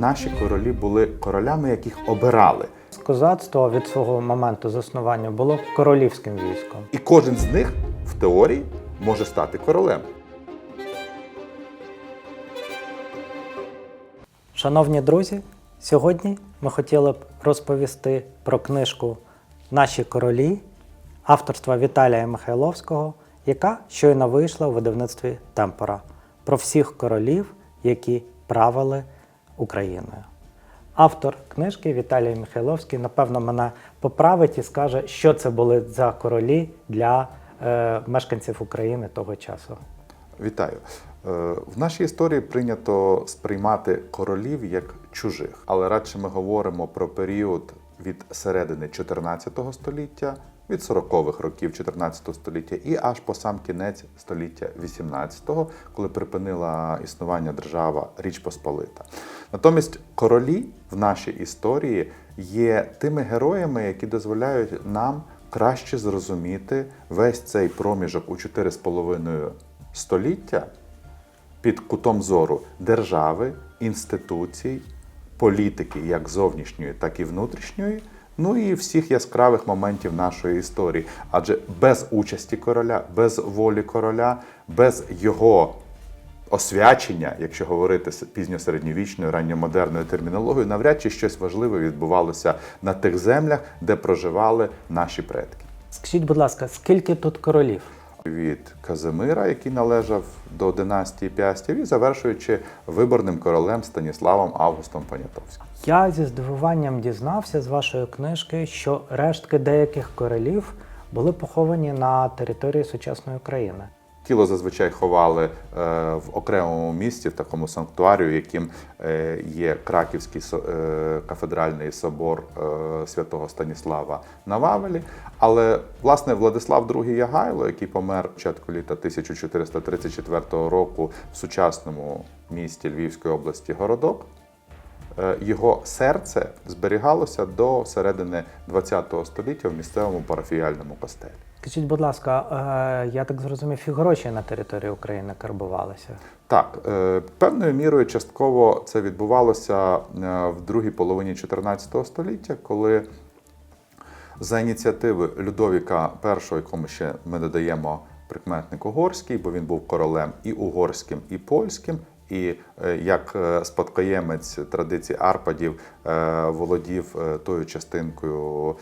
наші королі були королями, яких обирали. Козацтво від свого моменту заснування було королівським військом. І кожен з них в теорії може стати королем. Шановні друзі, сьогодні ми хотіли б розповісти про книжку Наші королі авторства Віталія Михайловського, яка щойно вийшла у видавництві Темпора про всіх королів, які правили Україною. Автор книжки Віталій Михайловський, напевно, мене поправить і скаже, що це були за королі для е, мешканців України того часу. Вітаю. Е, В нашій історії прийнято сприймати королів як чужих, але радше ми говоримо про період від середини 14 століття, від 40-х років 14 століття і аж по сам кінець століття 18-го, коли припинила існування держава Річ Посполита. Натомість королі в нашій історії є тими героями, які дозволяють нам краще зрозуміти весь цей проміжок у 4,5 століття під кутом зору держави, інституцій, політики, як зовнішньої, так і внутрішньої, ну і всіх яскравих моментів нашої історії. Адже без участі короля, без волі короля, без його освячення, якщо говорити пізньосередньовічною, ранньомодерною термінологією, навряд чи щось важливе відбувалося на тих землях, де проживали наші предки. Скажіть, будь ласка, скільки тут королів? Від Казимира, який належав до династії Пястів, і завершуючи виборним королем Станіславом Августом Понятовським. Я зі здивуванням дізнався з вашої книжки, що рештки деяких королів були поховані на території сучасної України. Тіло зазвичай ховали е, в окремому місці, в такому санктуарію, яким е, є Краківський е, кафедральний собор святого Станіслава на Вавелі. Але власне Владислав II Ягайло, який помер початку літа 1434 року в сучасному місті Львівської області Городок, Його серце зберігалося до середини ХХ століття в місцевому парафіяльному костелі. Скажіть, будь ласка, е, я так зрозумів, і гроші на території України карбувалися. Так, е, певною мірою частково це відбувалося е, в другій половині 14 століття, коли за ініціативи Людовіка І, якому ще ми додаємо прикметник угорський, бо він був королем і угорським, і польським. І е, як е, спадкоємець традицій Арпадів е, володів тою частинкою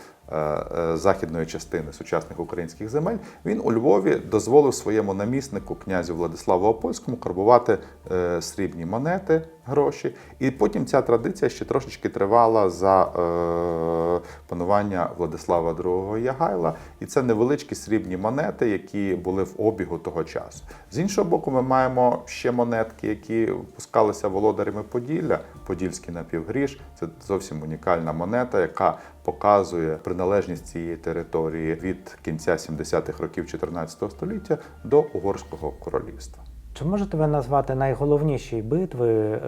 західної частини сучасних українських земель, він у Львові дозволив своєму наміснику князю Владиславу Опольському карбувати е, срібні монети, гроші. І потім ця традиція ще трошечки тривала за е, панування Владислава II Ягайла. І це невеличкі срібні монети, які були в обігу того часу. З іншого боку, ми маємо ще монетки, які пускалися володарями Поділля, Подільський напівгріш. Це зовсім унікальна монета, яка показує приналежність цієї території від кінця 70-х років 14 століття до Угорського королівства. Чи можете ви назвати найголовніші битви, е,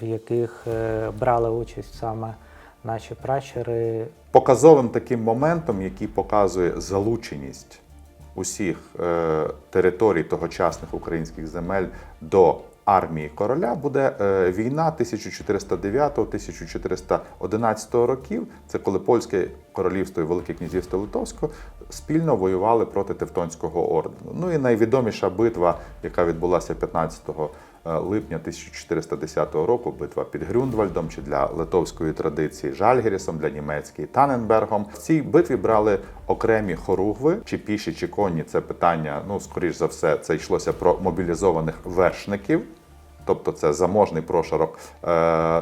в яких е, брали участь саме наші пращури? Показовим таким моментом, який показує залученість усіх е, територій тогочасних українських земель до армії короля, буде е, війна 1409-1411 років. Це коли польське королівство і Велике князівство Литовського спільно воювали проти Тевтонського ордену. Ну і найвідоміша битва, яка відбулася 15 липня 1410 року, битва під Грюндвальдом чи для литовської традиції Жальгерісом, для німецької Таненбергом. В цій битві брали окремі хоругви, чи піші, чи конні. Це питання, ну скоріш за все, це йшлося про мобілізованих вершників. Тобто це заможний прошарок е,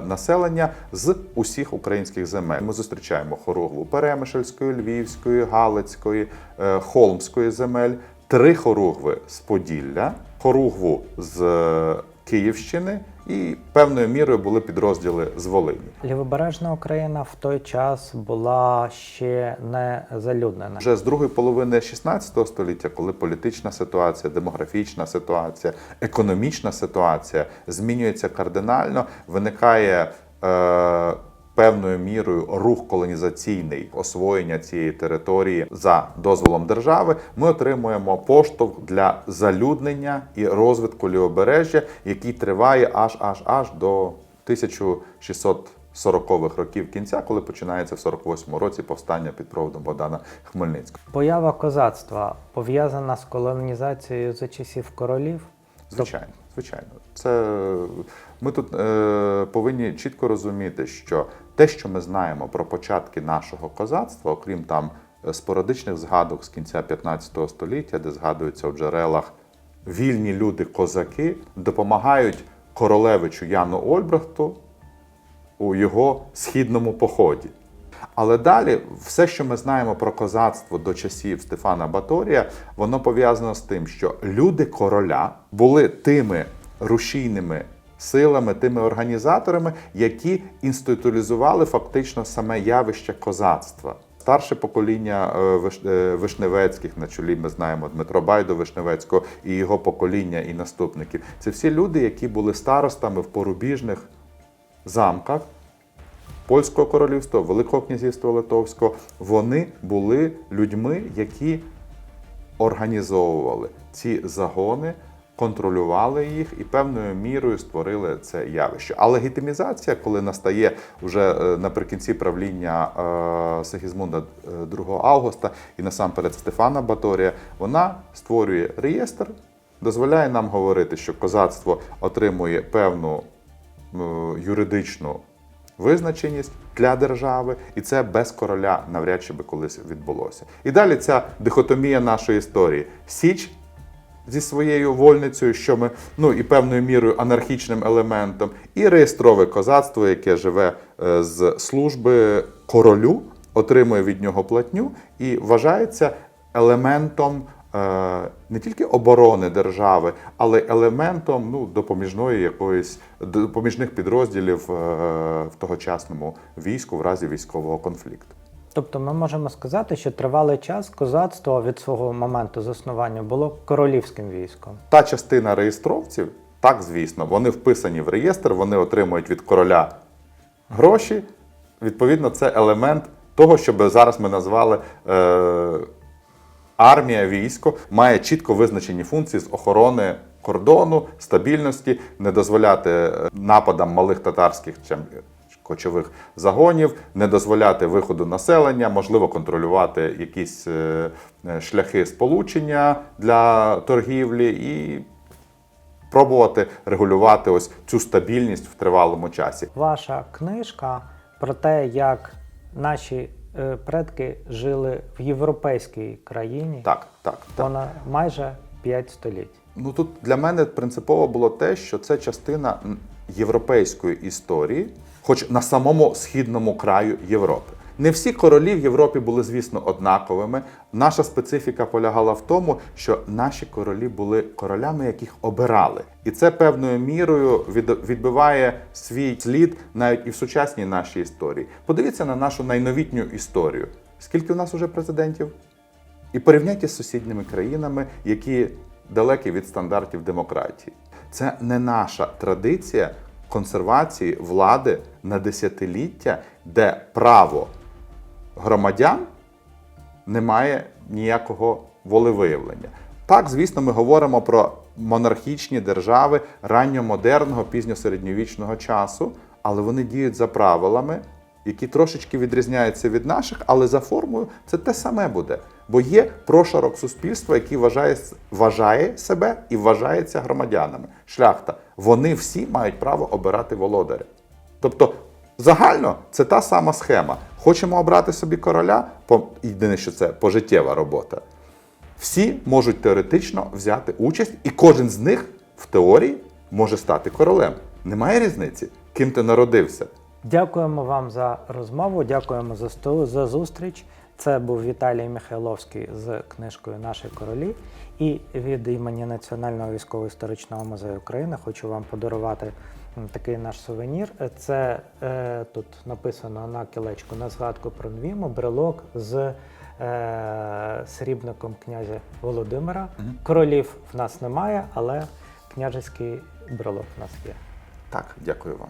населення з усіх українських земель. Ми зустрічаємо хоругву Перемишльської, Львівської, Галицької, е, Холмської земель, три хоругви з Поділля, хоругву з е, Київщини і певною мірою були підрозділи з Волині. Лівобережна Україна в той час була ще не залюднена. Вже з другої половини 16 століття, коли політична ситуація, демографічна ситуація, економічна ситуація змінюється кардинально, виникає е, певною мірою рух колонізаційний освоєння цієї території за дозволом держави. Ми отримуємо поштовх для залюднення і розвитку лівобережжя, який триває аж аж аж до 1640-х років кінця, коли починається в 48-му році повстання під проводом Богдана Хмельницького. Поява козацтва пов'язана з колонізацією за часів королів. Звичайно, звичайно. Це ми тут е, повинні чітко розуміти, що те, що ми знаємо про початки нашого козацтва, окрім там е, спорадичних згадок з кінця 15 століття, де згадуються в джерелах вільні люди-козаки, допомагають королевичу Яну Ольбрехту у його східному поході. Але далі все, що ми знаємо про козацтво до часів Стефана Баторія, воно пов'язано з тим, що люди короля були тими рушійними силами, тими організаторами, які інституалізували фактично саме явище козацтва. Старше покоління е, е, Вишневецьких на чолі ми знаємо Дмитро Байдо Вишневецького і його покоління і наступників. Це всі люди, які були старостами в порубіжних замках, Польського королівства, Великого князівства Литовського, вони були людьми, які організовували ці загони, контролювали їх і певною мірою створили це явище. А легітимізація, коли настає вже е, наприкінці правління е, Сигізмунда е, Августа і насамперед Стефана Баторія, вона створює реєстр, дозволяє нам говорити, що козацтво отримує певну юридичну визначеність для держави, і це без короля навряд чи би колись відбулося. І далі ця дихотомія нашої історії. Січ зі своєю вольницею, що ми ну і певною мірою анархічним елементом, і реєстрове козацтво, яке живе е, з служби королю, отримує від нього платню і вважається елементом. Е, Не тільки оборони держави, але елементом ну, допоміжної якоїсь допоміжних підрозділів е, в тогочасному війську в разі військового конфлікту. Тобто ми можемо сказати, що тривалий час козацтво від свого моменту заснування було королівським військом. Та частина реєстровців, так звісно, вони вписані в реєстр, вони отримують від короля гроші. Відповідно, це елемент того, що би зараз ми назвали е, армія, військо, має чітко визначені функції з охорони кордону, стабільності, не дозволяти е, нападам малих татарських чи кочових загонів, не дозволяти виходу населення, можливо, контролювати якісь е, е, шляхи сполучення для торгівлі і пробувати регулювати ось цю стабільність в тривалому часі. Ваша книжка про те, як наші предки жили в європейській країні, Так, так, так. вона майже 5 століть. Ну тут для мене принципово було те, що це частина європейської історії, хоч на самому східному краю Європи. Не всі королі в Європі були, звісно, однаковими. Наша специфіка полягала в тому, що наші королі були королями, яких обирали, і це певною мірою відбиває свій слід навіть і в сучасній нашій історії. Подивіться на нашу найновітню історію. Скільки у нас уже президентів? І порівняйте з сусідніми країнами, які далекі від стандартів демократії. Це не наша традиція консервації влади на десятиліття, де право громадян не має ніякого волевиявлення. Так, звісно, ми говоримо про монархічні держави ранньомодерного, пізньосередньовічного часу, але вони діють за правилами, які трошечки відрізняються від наших, але за формою це те саме буде. Бо є прошарок суспільства, який вважає, вважає себе і вважається громадянами. Шляхта. Вони всі мають право обирати володаря. Тобто, загально це та сама схема. Хочемо обрати собі короля, по- єдине, що це пожиттєва робота. Всі можуть теоретично взяти участь, і кожен з них в теорії може стати королем. Немає різниці, ким ти народився. Дякуємо вам за розмову, дякуємо за столу, за зустріч. Це був Віталій Михайловський з книжкою Наші королі. І від імені Національного військово-історичного музею України хочу вам подарувати такий наш сувенір. Це е, тут написано на кілечку на згадку про Нвіму, брелок з е, срібником князя Володимира. Королів в нас немає, але княжеський брелок в нас є. Так, дякую вам.